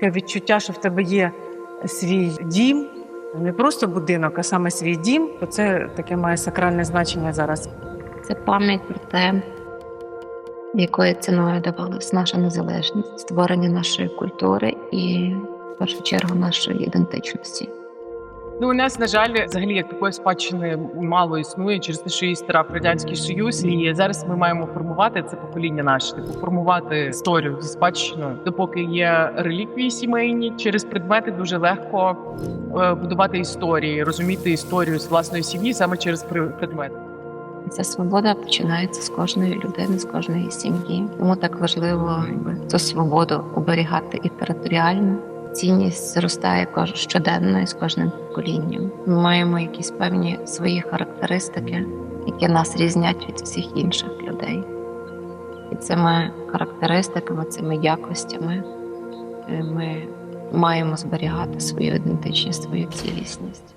таке відчуття, що в тебе є свій дім, не просто будинок, а саме свій дім, то це таке має сакральне значення зараз. Це пам'ять про те, якою ціною давалась наша незалежність, створення нашої культури і, в першу чергу, нашої ідентичності. Ну, у нас, на жаль, взагалі як такої спадщини мало існує через те, що її старав радянський союз, і зараз ми маємо формувати це покоління наше, типу формувати історію зі спадщиною. Допоки є реліквії сімейні, через предмети дуже легко е, будувати історії, розуміти історію з власної сім'ї саме через предмети. Ця свобода починається з кожної людини, з кожної сім'ї. Тому так важливо цю свободу оберігати і територіально. Цінність зростає щоденно і з кожним поколінням. Ми маємо якісь певні свої характеристики, які нас різнять від всіх інших людей. І цими характеристиками, цими якостями е, ми маємо зберігати свою ідентичність, свою цілісність.